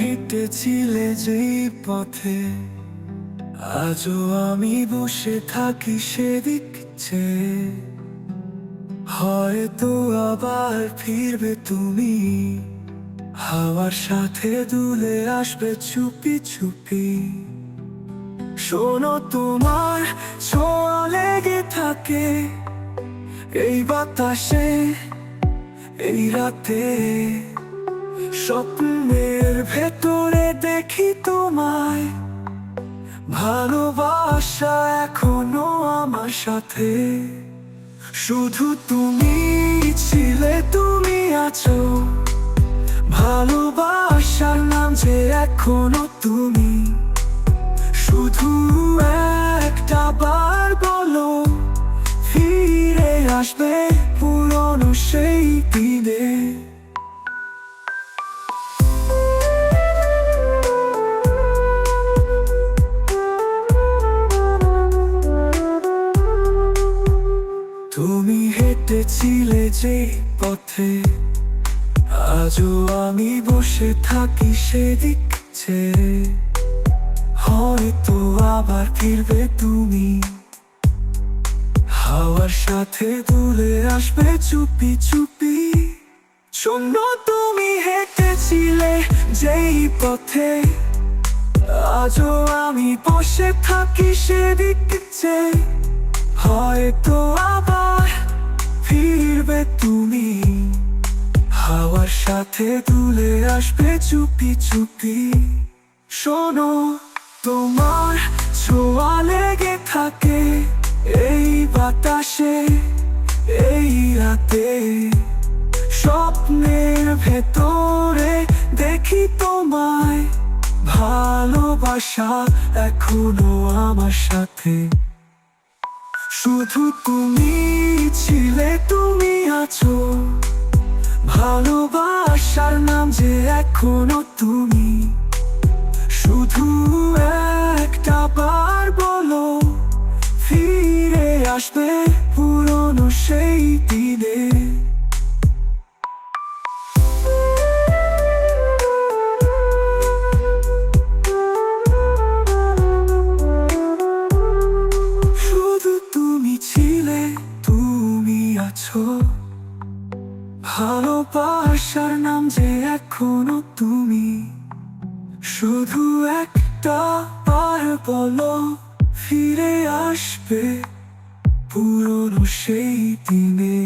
হেঁটেছিলে যেই পথে, আজও আমি বসে থাকি সেদিক হয়তো আবার ফিরবে তুমি, হাওয়ার সাথে দুলে আসবে চুপি চুপি। শোনো তোমার ছোঁয়া লেগে থাকে, এই বাতাসে, এই রাতে। স্বপ্নের ভেতরে দেখি তোমায়। ভালোবাসা এখনও আমার সাথে। শুধু তুমি ছিলে, তুমি আছো। ভালোবাসার নাম যে এখনও তুমি। তুমি হেঁটেছিলে যে পথে, আজও আমি বসে থাকি সেদিক ছেড়ে। হয়তো আবার ফিরবে তুমি, হাওয়ার সাথে দুলে আসবে চুপি চুপি। শোন তুমি হেঁটেছিলে যেই পথে, আজও আমি বসে থাকি সেদিক চেয়ে হয়তো তুমি। হাওয়ার সাথে দুলে আসবে চুপি চুপি। শোনো, তোমার ছোঁয়া লেগে থাকে এই বাতাসে, এই রাতে। স্বপ্নের ভেতরে দেখি তোমায়, ভালোবাসা এখনও আমার সাথে। শুধু তুমি ছিলে তুমি। আছো? ভালোবাসার নাম যে এখনও তুমি। শুধু একটা বার বলো, ফিরে আসবে পুরনো সেই দিনে। শুধু তুমি ছিলে, তুমি আছো। ভালোবাসার নাম যে এখনও তুমি শুধু একটা পার বলো ফিরে আসবে পুরনো সেই দিনে।